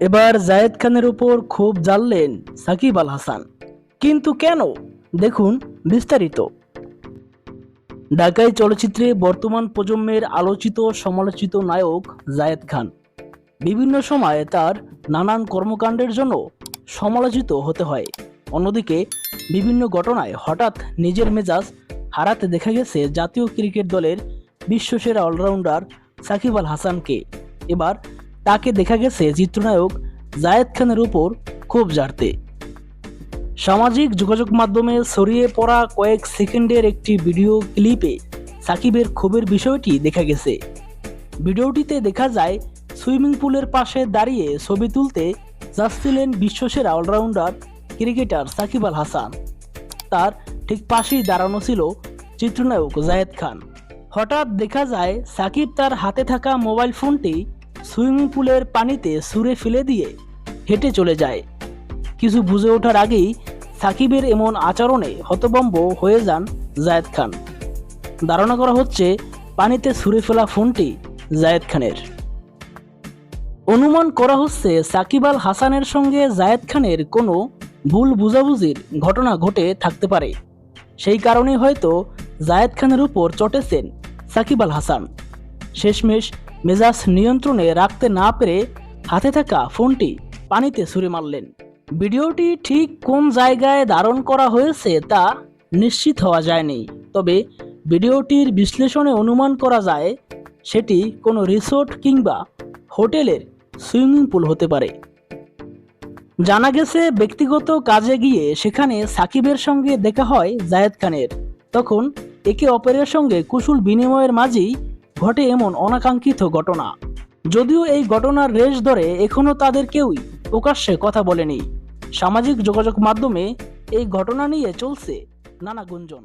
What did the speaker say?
এবার জায়েদ খানের উপর খুব জ্বাললেন সাকিব আল হাসান। কিন্তু কেন? দেখুন বিস্তারিত। ঢাকাই চলচ্চিত্রে বর্তমান প্রজন্মের আলোচিত, সমালোচিত নায়ক জায়েদ খান। বিভিন্ন সময়ে তার নানান কর্মকাণ্ডের জন্য সমালোচিত হতে হয়। অন্যদিকে বিভিন্ন ঘটনায় হঠাৎ নিজের মেজাজ হারাতে দেখা গেছে জাতীয় ক্রিকেট দলের বিশ্বসেরা অলরাউন্ডার সাকিব আল হাসানকে। এবার তাকে দেখা গেছে চিত্রনায়ক জায়েদ খানের উপর খুব জারতে। সামাজিক যোগাযোগ মাধ্যমে ছড়িয়ে পড়া কয়েক সেকেন্ডের একটি ভিডিও ক্লিপে সাকিবের ক্ষোভের বিষয়টি দেখা গেছে। ভিডিওটিতে দেখা যায়, সুইমিং পুলের পাশে দাঁড়িয়ে ছবি তুলতে যাচ্ছিলেন বিশ্বসেরা অলরাউন্ডার, ক্রিকেটার সাকিব আল হাসান। তার ঠিক পাশেই দাঁড়ানো ছিল চিত্রনায়ক জায়েদ খান। হঠাৎ দেখা যায়, সাকিব তার হাতে থাকা মোবাইল ফোনটি সুইমিং পুলের পানিতে ছুঁড়ে ফেলে দিয়ে হেঁটে চলে যায়। কিছু বুঝে ওঠার আগেই সাকিবের এমন আচরণে হতবম্ব হয়ে যান জায়েদ খান। ধারণা করা হচ্ছে, পানিতে ছুঁড়ে ফেলা ফোনটি জায়েদ খানের। অনুমান করা হচ্ছে, সাকিব আল হাসানের সঙ্গে জায়েদ খানের কোনো ভুল বুঝাবুঝির ঘটনা ঘটে থাকতে পারে। সেই কারণে হয়তো জায়েদ খানের উপর চটেছেন সাকিব আল হাসান। শেষমেশ মেজাজ নিয়ন্ত্রণে রাখতে না পেরে হাতে থাকা ফোনটি পানিতে ছুঁড়ে মারলেন। ভিডিওটি ঠিক কোন জায়গায় ধারণ করা হয়েছে তা নিশ্চিত হওয়া যায়নি, তবে ভিডিওটির বিশ্লেষণে অনুমান করা যায় সেটি কোনো রিসোর্ট কিংবা হোটেলের সুইমিং পুল হতে পারে। জানা গেছে, ব্যক্তিগত কাজে গিয়ে সেখানে সাকিবের সঙ্গে দেখা হয় জায়েদ খানের। তখন একে অপরের সঙ্গে কুশল বিনিময়ের মাঝেই ঘটে এমন অনাকাঙ্ক্ষিত ঘটনা। যদিও এই ঘটনার রেশ ধরে এখনও তাদের কেউই প্রকাশ্যে কথা বলেনি। সামাজিক যোগাযোগ মাধ্যমে এই ঘটনা নিয়ে চলছে নানা গুঞ্জন।